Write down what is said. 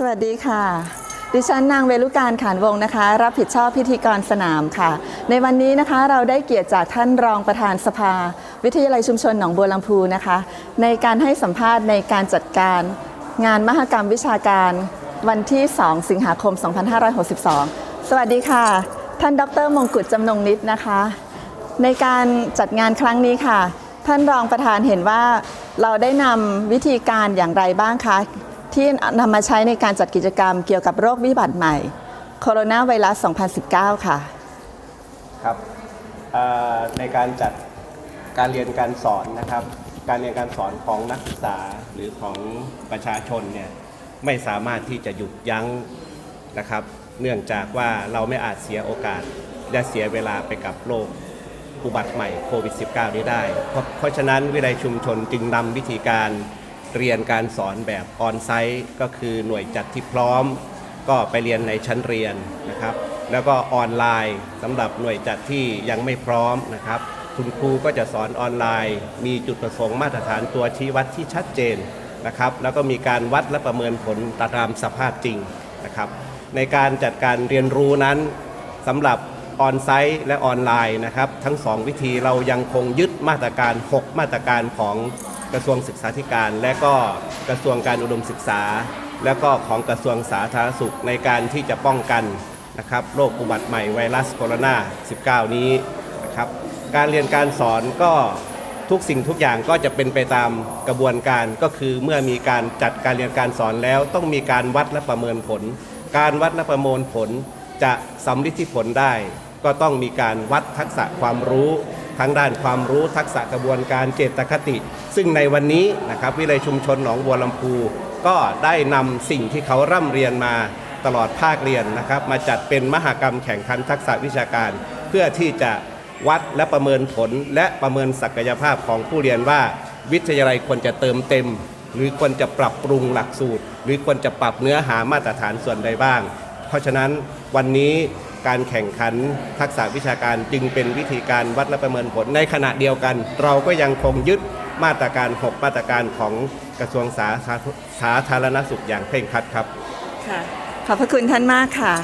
สวัสดีค่ะ ดิฉันนางเวลุการขานวงศ์นะคะ รับผิดชอบพิธีกรสนามค่ะ ในวันนี้นะคะเราได้เกียรติจากท่านรองประธานสภา วิทยาลัยชุมชนหนองบัวลำพูนะคะ ในการให้สัมภาษณ์ในการจัดการ งานมหกรรมวิชาการวันที่ 2 สิงหาคม 2562 สวัสดีค่ะ ท่านดรมงกุฎจำนงนิดนะคะ ในการจัดงานครั้งนี้ค่ะ ท่านรองประธานเห็นว่าเราได้นำวิธีการอย่างไรบ้างคะ ที่นำมาใช้ในการจัดกิจกรรมเกี่ยวกับโรควิบัติใหม่โคโรนาไวรัส 2019 ค่ะ ครับในการจัดการเรียนการสอนนะครับ การเรียนการสอนของนักศึกษาหรือของประชาชนเนี่ยไม่สามารถที่จะหยุดยั้งนะครับ เนื่องจากว่าเราไม่อาจเสียโอกาสและเสียเวลาไปกับโรคอุบัติใหม่โควิด -19 นี้ได้ เพราะฉะนั้นวิทยาลัยชุมชนจึงนำวิธีการ เรียนการสอนแบบออนไซต์ก็คือหน่วยจัดที่พร้อม ก็ไปเรียนในชั้นเรียนนะครับ แล้วก็ออนไลน์สำหรับหน่วยจัดที่ยังไม่พร้อมนะครับ คุณครูก็จะสอนออนไลน์ มีจุดประสงค์มาตรฐานตัวชี้วัดที่ชัดเจนนะครับ แล้วก็มีการวัดและประเมินผลตามสภาพจริงนะครับ ในการจัดการเรียนรู้นั้นสำหรับออนไซต์และออนไลน์นะครับ ทั้งสองวิธีเรายังคงยึดมาตรการ 6 มาตรการของ กระทรวงศึกษาธิการ และก็กระทรวงการอุดมศึกษา แล้วก็ของกระทรวงสาธารณสุขในการที่จะป้องกันนะครับโรคอุบัติใหม่ไวรัสโคโรนา 19 นี้นะครับการเรียนการสอนก็ทุกสิ่งทุกอย่างก็จะเป็นไปตามกระบวนการก็คือเมื่อมีการจัดการเรียนการสอนแล้วต้องมีการวัดและประเมินผล การวัดและประเมินผลจะสำลิดที่ผลได้ ก็ต้องมีการวัดทักษะความรู้ ทั้งด้านความรู้ทักษะกระบวนการเจตคติ ซึ่งในวันนี้นะครับวิเลยชุมชนหนองบัวลำพู ก็ได้นำสิ่งที่เขาร่ำเรียนมาตลอดภาคเรียนนะครับ มาจัดเป็นมหกรรมแข่งขันทักษะวิชาการ เพื่อที่จะวัดและประเมินผล และประเมินศักยภาพของผู้เรียนว่า วิทยาลัยควรจะเติมเต็ม หรือควรจะปรับปรุงหลักสูตร หรือควรจะปรับเนื้อหามาตรฐานส่วนใดบ้าง เพราะฉะนั้นวันนี้ การแข่งขัน ทักษะวิชาการจึงเป็นวิธีการวัดและประเมินผล ในขณะเดียวกัน เราก็ยังคงยึดมาตรการ 6 มาตรการของกระทรวงสาธารณสาธารณสุขอย่างเคร่งครัดครับ ค่ะ ขอบพระคุณท่านมากค่ะ